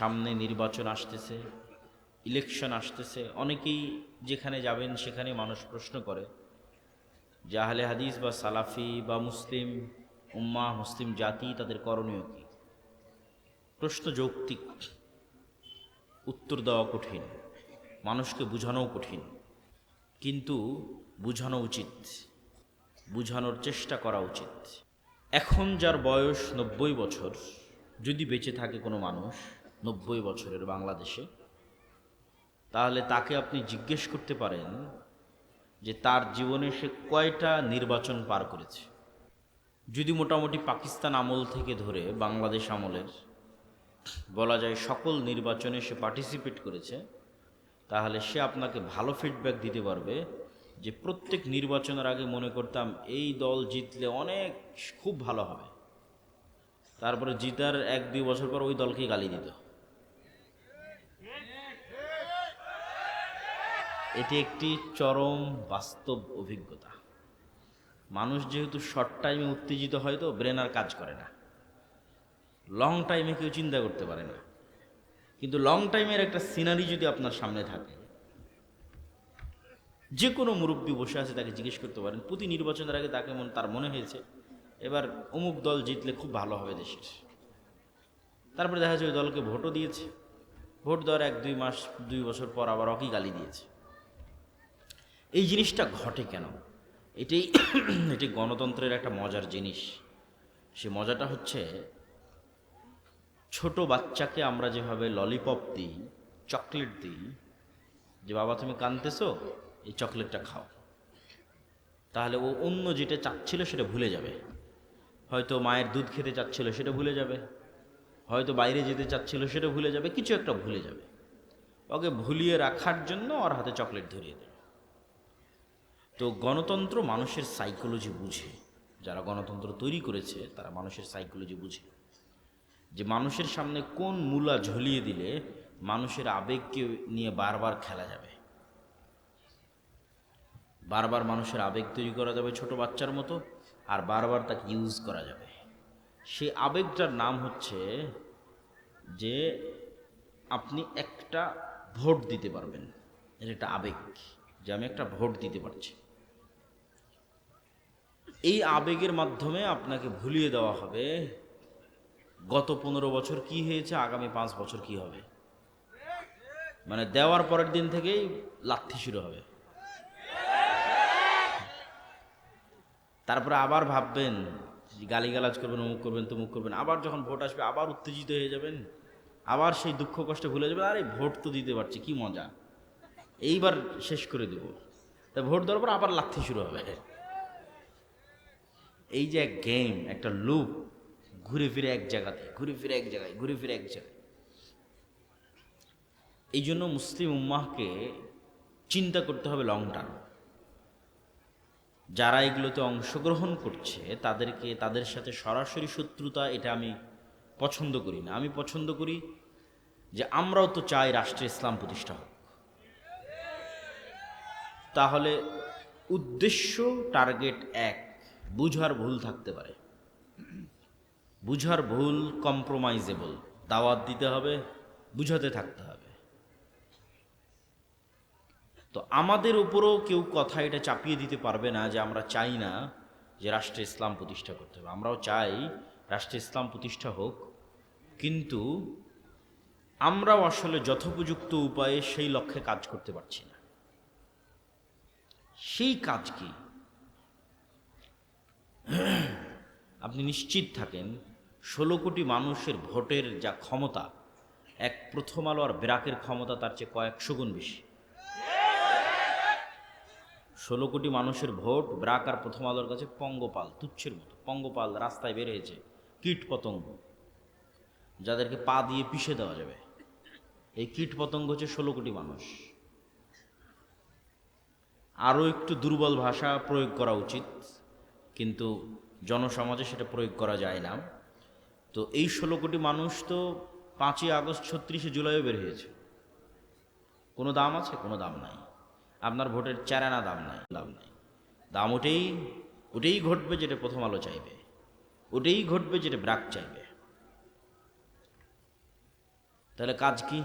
সামনে নির্বাচন আসতেছে ইলেকশন আসতেছে, অনেকেই যেখানে যাবেন সেখানে মানুষ প্রশ্ন করে যে আহলে হাদিস বা সালাফি বা মুসলিম, উম্মা, মুসলিম জাতি তাদের করণীয় কী? প্রশ্ন যৌক্তিক, উত্তর দেওয়া কঠিন, মানুষকে বোঝানোও কঠিন, কিন্তু বোঝানো উচিত, বোঝানোর চেষ্টা করা উচিত। এখন যার বয়স নব্বই বছর, যদি বেঁচে থাকে কোনো মানুষ নব্বই বছরের বাংলাদেশে। তাহলে তাকে আপনি জিজ্ঞেস করতে পারেন যে তার জীবনে সে কয়টা নির্বাচন পার করেছে। যদি মোটামুটি পাকিস্তান আমল থেকে ধরে বাংলাদেশ আমলের বলা যায় সকল নির্বাচনে সে পার্টিসিপেট করেছে, তাহলে সে আপনাকে ভালো ফিডব্যাক দিতে পারবে যে প্রত্যেক নির্বাচনের আগে মনে করতাম এই দল জিতলে অনেক খুব ভালো হবে। তারপরে জিতার এক দুই বছর পর ওই দলকেই গালি দিত। এটি একটি চরম বাস্তব অভিজ্ঞতা। মানুষ যেহেতু শর্ট টাইমে উত্তেজিত হয় তো ব্রেন আর কাজ করে না। লং টাইমে কেউ চিন্তা করতে পারে না। কিন্তু লং টাইমের একটা সিনারি যদি আপনার সামনে থাকে যে কোনো মুরব্বী বসে আছে তাকে জিজ্ঞেস করতে পারেন প্রতি নির্বাচনের আগে তাকে মন তার মনে হয়েছে, এবার অমুক দল জিতলে খুব ভালো হবে দেশের। তারপরে দেখা যাচ্ছে ওই দলকে ভোটও দিয়েছে। ভোট দেওয়ার এক দুই মাস, দুই বছর পর আবার অকি গালি দিয়েছে। এই জিনিসটা ঘটে কেন? এটাই এটি গণতন্ত্রের একটা মজার জিনিস। সে মজাটা হচ্ছে, ছোট বাচ্চাকে আমরা যেভাবে ললিপপ দিই চকলেট দিই, যে বাবা তুমি কাঁদতেছো এই চকলেটটা খাও। তাহলে ও অন্য যেটা চাচ্ছিল সেটা ভুলে যাবে। হয়তো মায়ের দুধ খেতে চাচ্ছিল সেটা ভুলে যাবে। হয়তো বাইরে যেতে চাচ্ছিল সেটা ভুলে যাবে, কিছু একটা ভুলে যাবে। ওকে ভুলিয়ে রাখার জন্য ওর হাতে চকলেট ধরিয়ে দেবে তো গণতন্ত্র মানুষের সাইকোলজি বুঝে। যারা গণতন্ত্র তৈরি করেছে, তারা মানুষের সাইকোলজি বুঝে। যে মানুষের সামনে কোন মূলা ঝুলিয়ে দিলে মানুষের আবেগকে নিয়ে বারবার খেলা যাবে। বারবার মানুষের আবেগ তৈরি করা যাবে ছোট বাচ্চার মতো, আর বারবার তাকে ইউজ করা যাবে। সে আবেগটার নাম হচ্ছে যে আপনি একটা ভোট দিতে পারবেন। এটা একটা আবেগ, যে আমি একটা ভোট দিতে পারছি। এই আবেগের মাধ্যমে আপনাকে ভুলিয়ে দেওয়া হবে। গত পনেরো বছর কি হয়েছে, আগামী পাঁচ বছর কি হবে? মানে দেওয়ার পরের দিন থেকেই লাথি শুরু হবে। তারপরে আবার ভাববেন, গালিগালাজ করবেন, অমুক করবেন, তমুক করবেন, আবার যখন ভোট আসবে আবার উত্তেজিত হয়ে যাবেন, আবার সেই দুঃখ কষ্ট ভুলে যাবেন, আরে ভোট তো দিতে পারছি, কি মজা। এইবার শেষ করে দেব। তা ভোট দেওয়ার পর আবার লাথি শুরু হবে। এই যে এক গেম একটা লুপ ঘুরে ফিরে এক জায়গাতে, ঘুরে ফিরে এক জায়গায়, ঘুরে ফিরে এক জায়গায়। এই জন্য মুসলিম উম্মাহকে চিন্তা করতে হবে লং টার্ম যারা এগুলোতে অংশগ্রহণ করছে, তাদেরকে, তাদের সাথে সরাসরি শত্রুতা, এটা আমি পছন্দ করি না। আমি পছন্দ করি যে আমরাও তো চাই রাষ্ট্রে ইসলাম প্রতিষ্ঠা হোক। তাহলে উদ্দেশ্য টার্গেট এক বুঝার ভুল থাকতে পারে। বুঝার ভুল কম্প্রোমাইজেবল দাওয়াত দিতে হবে, বুঝাতে থাকতে হবে। তো আমাদের উপরও কেউ কথা এটা চাপিয়ে দিতে পারবে না যে আমরা চাই না যে রাষ্ট্রে ইসলাম প্রতিষ্ঠা করতে হবে। আমরাও চাই রাষ্ট্রে ইসলাম প্রতিষ্ঠা হোক। কিন্তু আমরাও আসলে যথোপযুক্ত উপায়ে সেই লক্ষ্যে কাজ করতে পারছি না। সেই কাজ কি? আপনি নিশ্চিত থাকেন, ষোলো কোটি মানুষের ভোটের যা ক্ষমতা, এক প্রথম আলো আর ব্রাকের ক্ষমতা তার চেয়ে কয়েকশো গুণ বেশি। ষোলো কোটি মানুষের ভোট ব্রাক আর প্রথম আলোর কাছে পঙ্গপাল, তুচ্ছের মতো। পঙ্গপাল রাস্তায় বের হয়েছে, কীট পতঙ্গ। যাদেরকে পা দিয়ে পিষে দেওয়া যাবে। এই কীট পতঙ্গ হচ্ছে ষোলো কোটি মানুষ। আরও একটু দুর্বল ভাষা প্রয়োগ করা উচিত। কিন্তু জনসমাজে সেটা প্রয়োগ করা যায় না। তো এই ষোলো কোটি মানুষ তো পাঁচই আগস্ট ছত্রিশে জুলাইও বের হয়েছে। কোনো দাম আছে? কোনো দাম নাই। আপনার ভোটের চারানা দাম নাই দাম নাই। দাম ওটাই ওটাই ঘটবে যেটা প্রথম আলো চাইবে। ওটাই ঘটবে যেটা ব্রাক চাইবে। তাহলে কাজ কি?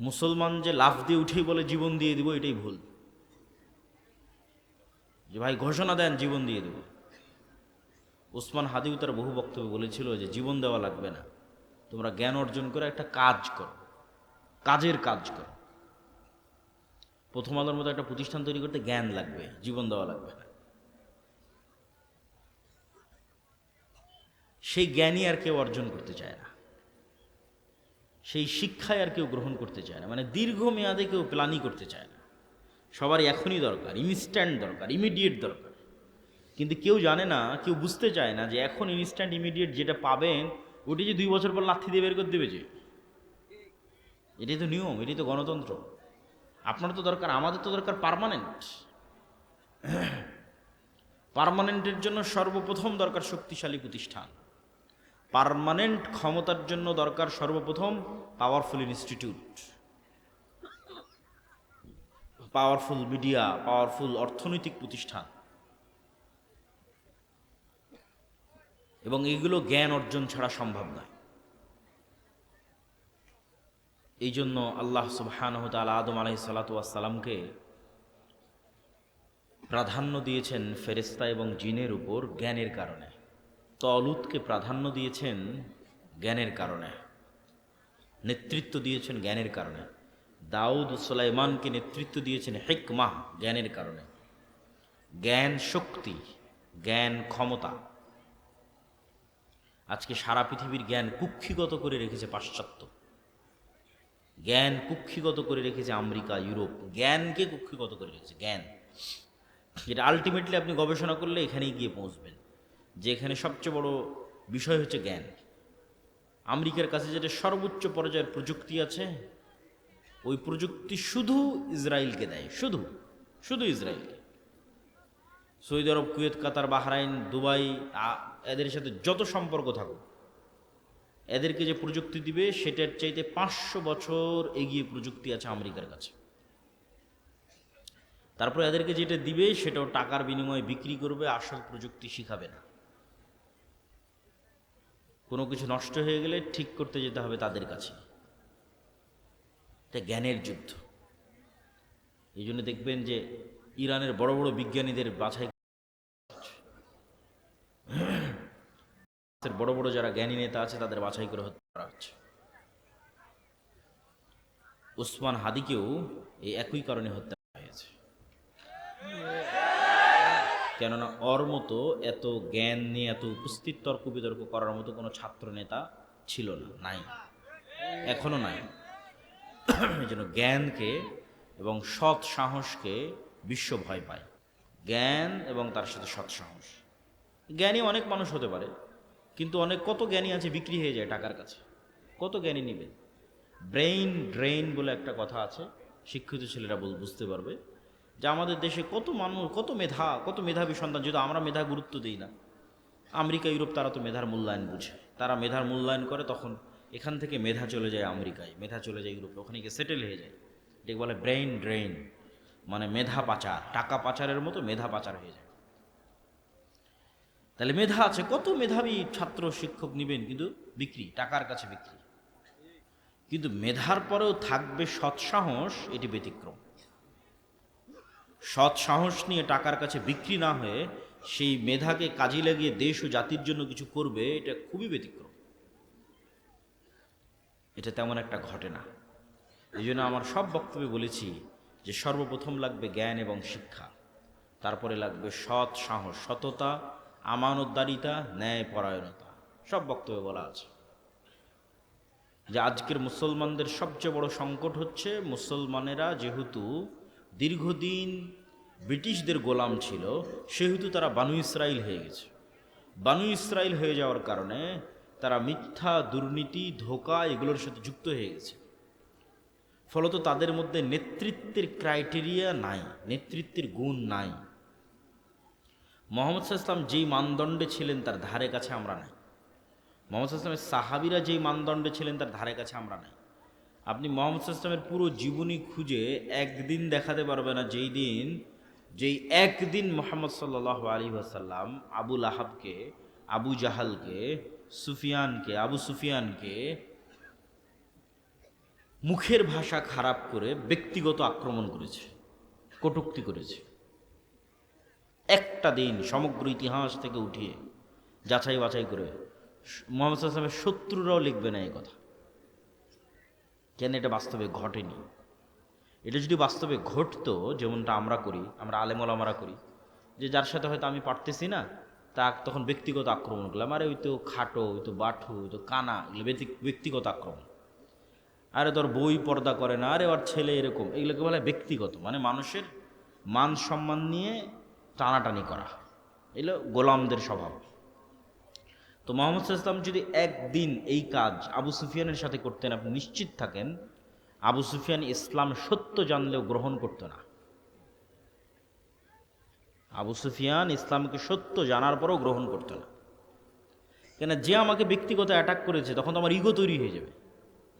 মুসলমান যে লাফ দিয়ে উঠেই বলে, জীবন দিয়ে দিব, এটাই ভুল। যে ভাই ঘোষণা দেন, জীবন দিয়ে দেব। উসমান হাদিউ তার বহু বক্তব্য বলেছিল যে, জীবন দেওয়া লাগবে না। তোমরা জ্ঞান অর্জন করে একটা কাজ করো। কাজের কাজ করো। প্রথম আলোর মতো একটা প্রতিষ্ঠান তৈরি করতে জ্ঞান লাগবে, জীবন দেওয়া লাগবে না। সেই জ্ঞানই আর কেউ অর্জন করতে চায় না। সেই শিক্ষায় আর কেউ গ্রহণ করতে চায় না। মানে দীর্ঘমেয়াদে কেউ প্ল্যানই করতে চায় না। সবার এখনই দরকার ইনস্ট্যান্ট দরকার ইমিডিয়েট দরকার। কিন্তু কেউ জানে না, কেউ বুঝতে চায় না যে এখন ইনস্ট্যান্ট ইমিডিয়েট যেটা পাবেন ওটি যে দুই বছর পর লাথি দিয়ে বের করে দেবে যে। এটাই তো নিয়ম, এটাই তো গণতন্ত্র। আপনার তো দরকার, আমাদের তো দরকার পারমানেন্ট পারমানেন্টের জন্য সর্বপ্রথম দরকার শক্তিশালী প্রতিষ্ঠান। পারমানেন্ট ক্ষমতার জন্য দরকার সর্বপ্রথম powerful institute powerful media powerful অর্থনৈতিক প্রতিষ্ঠান। এবং এগুলো জ্ঞান অর্জন ছাড়া সম্ভব নয়। এই জন্য আল্লাহ সুবহান তাল আদম আলহি সালাতামকে প্রাধান্য দিয়েছেন ফেরেস্তা এবং জিনের উপর জ্ঞানের কারণে। তলুতকে প্রাধান্য দিয়েছেন জ্ঞানের কারণে। নেতৃত্ব দিয়েছেন জ্ঞানের কারণে। দাউদ সুলাইমানকে নেতৃত্ব দিয়েছেন হেকমাহ জ্ঞানের কারণে। জ্ঞান শক্তি, জ্ঞান ক্ষমতা। আজকে সারা পৃথিবীর জ্ঞান কুক্ষিগত করে রেখেছে পাশ্চাত্য। জ্ঞান কুক্ষিগত করে রেখেছে আমেরিকা, ইউরোপ। জ্ঞানকে কুক্ষিগত করে রেখেছে, জ্ঞান। যেটা আলটিমেটলি আপনি গবেষণা করলে এখানেই গিয়ে পৌঁছবেন। যে এখানে সবচেয়ে বড় বিষয় হচ্ছে জ্ঞান। আমেরিকার কাছে যেটা সর্বোচ্চ পর্যায়ের প্রযুক্তি আছে ওই প্রযুক্তি শুধু ইসরায়েলকে দেয়, শুধু শুধু ইসরায়েলকে। Saudi Arab, Kuwait, Qatar, Bahrain, Dubai এদের সাথে যত সম্পর্ক থাকুক, এদেরকে যে প্রযুক্তি দিবে, সেটার চাইতে পাঁচশো বছর এগিয়ে প্রযুক্তি আছে আমেরিকার কাছে। তারপর এদেরকে যেটা দিবে, সেটাও টাকার বিনিময়ে বিক্রি করবে, আসল প্রযুক্তি শিখাবে না। কোনো কিছু নষ্ট হয়ে গেলে ঠিক করতে যেতে হবে তাদের কাছে। এটা জ্ঞানের যুদ্ধ। এই জন্য দেখবেন যে ইরানের বড় বড় বিজ্ঞানীদের বাছাই বড় বড় যারা জ্ঞানী নেতা আছে, তাদের বাছাই করে হত্যা করা হচ্ছে। উসমান হাদিকেও এই একই কারণে হত্যা করা হয়েছে। কেননা ওর মতো এত জ্ঞান নিয়ে, এত উপস্থিত তর্ক বিতর্ক করার মতো কোনো ছাত্র নেতা ছিল না, নাই। এখনও নাই। এই জন্য জ্ঞানকে এবং সৎ সাহসকে বিশ্ব ভয় পায়। জ্ঞান এবং তার সাথে সৎ সাহস। জ্ঞানী অনেক মানুষ হতে পারে, কিন্তু অনেক, কত জ্ঞানী আছে বিক্রি হয়ে যায় টাকার কাছে। কত জ্ঞানী নেবেন? ব্রেইন ড্রেইন বলে একটা কথা আছে, শিক্ষিত ছেলেরা বুঝতে পারবে। যে আমাদের দেশে কত মানুষ, কত মেধা, কত মেধাবী সন্তান, যেহেতু আমরা মেধা গুরুত্ব দিই না। আমেরিকা, ইউরোপ তারা তো মেধার মূল্যায়ন বুঝে। তারা মেধার মূল্যায়ন করে, তখন এখান থেকে মেধা চলে যায় আমেরিকায়, মেধা চলে যায় ইউরোপে, ওখানে গিয়ে সেটেল হয়ে যায়। এটাকে বলে ব্রেইন ড্রেইন মানে মেধা পাচার, টাকা পাচারের মতো মেধা পাচার হয়ে যায়। তাহলে মেধা আছে, কত মেধাবী ছাত্র, শিক্ষক নেবেন কিন্তু বিক্রি, টাকার কাছে বিক্রি। কিন্তু মেধার পরেও থাকবে সৎসাহস, এটি ব্যতিক্রম। সৎ সাহস নিয়ে টাকার কাছে বিক্রি না হয়ে সেই মেধাকে কাজে লাগিয়ে দেশ ও জাতির জন্য কিছু করবে, এটা খুবই ব্যতিক্রম। এটা তেমন একটা ঘটে না। এই জন্য আমার সব বক্তব্যে বলেছি যে সর্বপ্রথম লাগবে জ্ঞান এবং শিক্ষা, তারপরে লাগবে সৎ সাহস, সততা, আমানতদারিতা ন্যায় পরায়ণতা সব বক্তব্যে বলা আছে। যে আজকের মুসলমানদের সবচেয়ে বড় সংকট হচ্ছে, মুসলমানেরা যেহেতু দীর্ঘদিন ব্রিটিশদের গোলাম ছিল, সেহেতু তারা বানু ইসরায়েল হয়ে গেছে। বানু ইসরায়েল হয়ে যাওয়ার কারণে তারা মিথ্যা, দুর্নীতি, ধোকা এগুলোর সাথে যুক্ত হয়ে গেছে। ফলত তাদের মধ্যে নেতৃত্বের ক্রাইটেরিয়া নাই, নেতৃত্বের গুণ নাই। মোহাম্মদ ইসলাম যেই মানদণ্ডে ছিলেন তার ধারে কাছে আমরা নাই। মোহাম্মদ ইসলামের সাহাবিরা যেই মানদণ্ডে ছিলেন তার ধারে কাছে আমরা নাই। আপনি মোহাম্মদ ইসলামের পুরো জীবনী খুঁজে একদিন দেখাতে পারবে না যেই দিন, যেই একদিন মোহাম্মদ সাল্লাহ আলী আসাল্লাম আবুল আহাবকে আবু জাহালকে সুফিয়ানকে, আবু সুফিয়ানকে মুখের ভাষা খারাপ করে ব্যক্তিগত আক্রমণ করেছে, কটুক্তি করেছে। একটা দিন সমগ্র ইতিহাস থেকে উঠিয়ে যাচাই বাছাই করে মোহাম্মদ আসলামের শত্রুরাও লিখবে না এই কথা। কেন এটা বাস্তবে ঘটেনি? এটা যদি বাস্তবে ঘটতো, যেমনটা আমরা করি, আমরা আলেমলামারা করি, যে যার সাথে হয়তো আমি পারতেছি না তা তখন ব্যক্তিগত আক্রমণ করলাম। আরে ওই তো খাটো, ওই তো বাঠু, ওই তো কানা, এগুলো ব্যক্তি- ব্যক্তিগত আক্রমণ। আরে তোর বই পর্দা করে না, আরে ওর ছেলে এরকম। এগুলোকে বলে ব্যক্তিগত মানে মানুষের মান সম্মান নিয়ে টানাটানি করা। এগুলো গোলামদের স্বভাব। তো মোহাম্মদ ইসলাম যদি একদিন এই কাজ আবু সুফিয়ানের সাথে করতেন, আপনি নিশ্চিত থাকেন, আবু সুফিয়ান ইসলাম সত্য জানলেও গ্রহণ করতো না। আবু সুফিয়ান ইসলামকে সত্য জানার পরও গ্রহণ করতো না। কেন যে আমাকে ব্যক্তিগত অ্যাটাক করেছে, তখন তো আমার ইগো তৈরি হয়ে যাবে।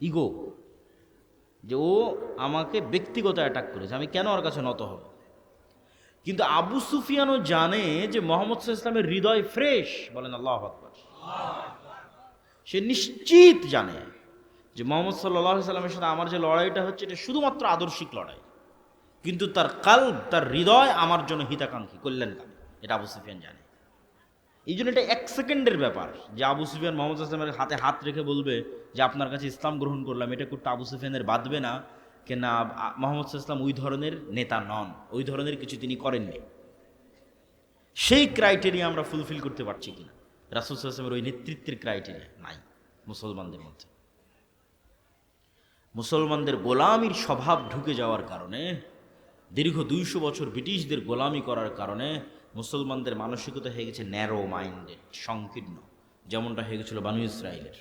ইগো যে ও আমাকে ব্যক্তিগত অ্যাটাক করেছে, আমি কেন ওর কাছে নত হব? কিন্তু আবু সুফিয়ানও জানে যে মোহাম্মদ ইসলামের হৃদয় ফ্রেশ বলেন আল্লাহ আকবার। সে নিশ্চিত জানে যে মোহাম্মদ সাল্লাহ সাল্লামের সাথে আমার যে লড়াইটা হচ্ছে, এটা শুধুমাত্র আদর্শিক লড়াই। কিন্তু তার কাল তার হৃদয় আমার জন্য হিতাকাঙ্ক্ষী, কল্যাণকামী, এটা আবু সুফিয়ান জানে। এই জন্য এটা এক সেকেন্ডের ব্যাপার যে আবু সুফিয়ান মোহাম্মদ আসলামের হাতে হাত রেখে বলবে যে, আপনার কাছে ইসলাম গ্রহণ করলাম, এটা করতে আবু সুফিয়ানের বাঁধবে না। কেন মোহাম্মদ ইসলাম ওই ধরনের নেতা নন, ওই ধরনের কিছু তিনি করেননি। সেই ক্রাইটেরিয়া আমরা ফুলফিল করতে পারছি কিনা? রাসুল আসলামের ওই নেতৃত্বের ক্রাইটেরিয়া নাই মুসলমানদের মধ্যে। মুসলমানদের গোলামির স্বভাব ঢুকে যাওয়ার কারণে দীর্ঘ দুইশো বছর ব্রিটিশদের গোলামি করার কারণে মুসলমানদের মানসিকতা হয়ে গেছে ন্যারো মাইন্ডেড সংকীর্ণ, যেমনটা হয়ে গেছিল বানু ইসরায়েলের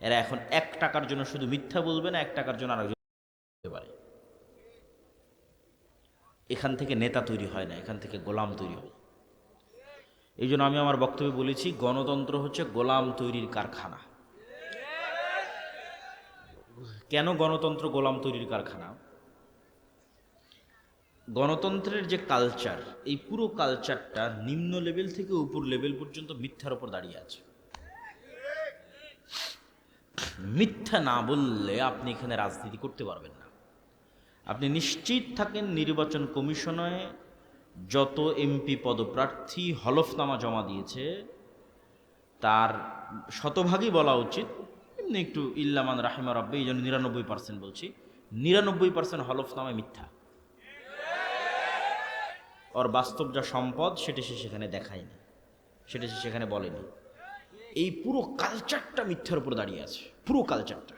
এরা এখন এক টাকার জন্য শুধু মিথ্যা বলবে না, এক টাকার জন্য আরেকজন বলতে পারে। এখান থেকে নেতা তৈরি হয় না, এখান থেকে গোলাম তৈরি হয়। এই জন্য আমি আমার বক্তব্যে বলেছি, গণতন্ত্র হচ্ছে গোলাম তৈরির কারখানা। কেন গণতন্ত্র গোলাম তৈরির কারখানা? গণতন্ত্রের যে কালচার এই পুরো কালচারটা নিম্ন লেভেল থেকে উপর লেভেল পর্যন্ত মিথ্যার উপর দাঁড়িয়ে আছে। মিথ্যা না বললে আপনি এখানে রাজনীতি করতে পারবেন না। আপনি নিশ্চিত থাকেন নির্বাচন কমিশনে যত এমপি পদপ্রার্থী হলফনামা জমা দিয়েছে, তার শতভাগই বলা উচিত, এমনি একটু ইল্লামান রাহিমা রব্বে, এই জন্য নিরানব্বই পার্সেন্ট বলছি, নিরানব্বই পার্সেন্ট হলফনামায় মিথ্যা। ওর বাস্তব যা সম্পদ, সেটা সে সেখানে দেখায়নি। সেটা সে সেখানে বলেনি। এই পুরো কালচারটা মিথ্যার উপর দাঁড়িয়ে আছে। পুরো কালচারটা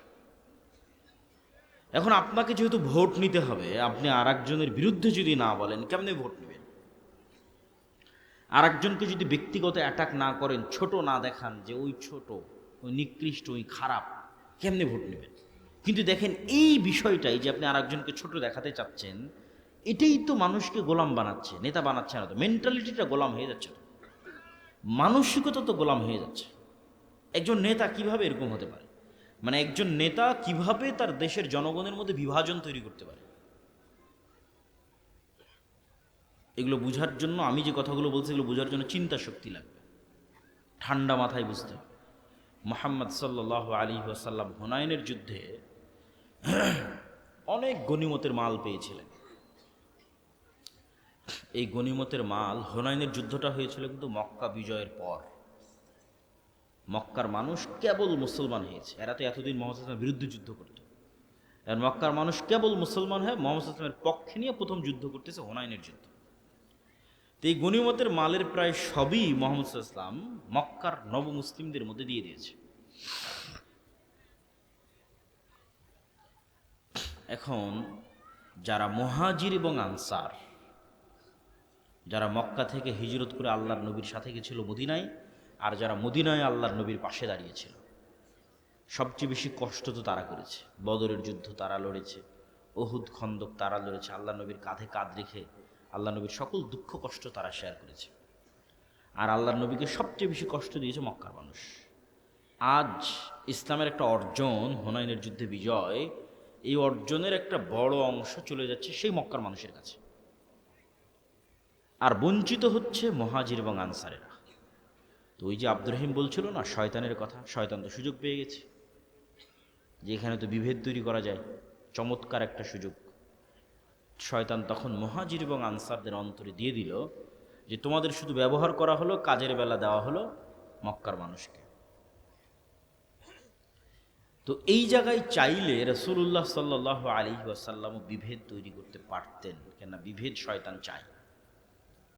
এখন আপনাকে যেহেতু ভোট নিতে হবে, আপনি আর একজনের বিরুদ্ধে যদি না বলেন, কেমনে ভোট নেবেন? আর একজনকে যদি ব্যক্তিগত অ্যাটাক না করেন, ছোট না দেখান যে ওই ছোট, ওই নিকৃষ্ট, ওই খারাপ, কেমনে ভোট নেবেন? কিন্তু দেখেন, এই বিষয়টাই যে আপনি আর একজনকে ছোট দেখাতে চাচ্ছেন এটাই তো মানুষকে গোলাম বানাচ্ছে, নেতা বানাচ্ছে না তো মেন্টালিটিটা গোলাম হয়ে যাচ্ছে মানসিকতা তো গোলাম হয়ে যাচ্ছে। একজন নেতা কীভাবে এরকম হতে পারে? মানে একজন নেতা কীভাবে তার দেশের জনগণের মধ্যে বিভাজন তৈরি করতে পারে? এগুলো বুঝার জন্য, আমি যে কথাগুলো বলছি, এগুলো বোঝার জন্য চিন্তা শক্তি লাগবে। ঠান্ডা মাথায় বুঝতে হবে। মোহাম্মদ সাল্লাহ আলী ওয়াসাল্লাম হুনায়নের যুদ্ধে অনেক গনিমতের মাল পেয়েছিলেন। এই গনিমতের মাল হুনাইনের যুদ্ধটা হয়েছিল কিন্তু মক্কা বিজয়ের পর। মক্কার মানুষ কেবল মুসলমান হয়েছে। এরা তো এতদিন মোহাম্মদ ইসলামের বিরুদ্ধে যুদ্ধ করত। আর মক্কার মানুষ কেবল মুসলমান হয়ে মোহাম্মদ ইসলামের পক্ষে নিয়ে প্রথম যুদ্ধ করতেছে হুনাইনের যুদ্ধ। তো এই গনিমতের মালের প্রায় সবই মোহাম্মদ ইসলাম মক্কার নব মুসলিমদের মধ্যে দিয়ে দিয়েছে। এখন যারা মহাজির এবং আনসার যারা মক্কা থেকে হিজরত করে আল্লাহর নবীর সাথে গেছিল মদিনায়, আর যারা মদিনায় আল্লাহর নবীর পাশে দাঁড়িয়েছিল। সবচেয়ে বেশি কষ্ট তো তারা করেছে। বদরের যুদ্ধ তারা লড়েছে, ওহুদ খন্দক তারা লড়েছে আল্লাহ নবীর কাঁধে কাঁধ রেখে আল্লাহ নবীর সকল দুঃখ কষ্ট তারা শেয়ার করেছে। আর আল্লাহর নবীকে সবচেয়ে বেশি কষ্ট দিয়েছে মক্কার মানুষ। আজ ইসলামের একটা অর্জন, হুনাইনের যুদ্ধে বিজয়, এই অর্জনের একটা বড় অংশ চলে যাচ্ছে সেই মক্কার মানুষের কাছে। আর বঞ্চিত হচ্ছে মহাজির এবং আনসারেরা। তো ওই যে আব্দুর রহিম বলছিল না, শয়তানের কথা, শয়তান তো সুযোগ পেয়ে গেছে। যে এখানে তো বিভেদ তৈরি করা যায়, চমৎকার একটা সুযোগ। শয়তান তখন মহাজির এবং আনসারদের অন্তরে দিয়ে দিল যে তোমাদের শুধু ব্যবহার করা হলো, কাজের বেলা দেওয়া হলো মক্কার মানুষকে। তো এই জায়গায় চাইলে রসুল্লাহ সাল্লাহ আলী ওয়াসাল্লামও বিভেদ তৈরি করতে পারতেন, কেননা বিভেদ শয়তান চায়।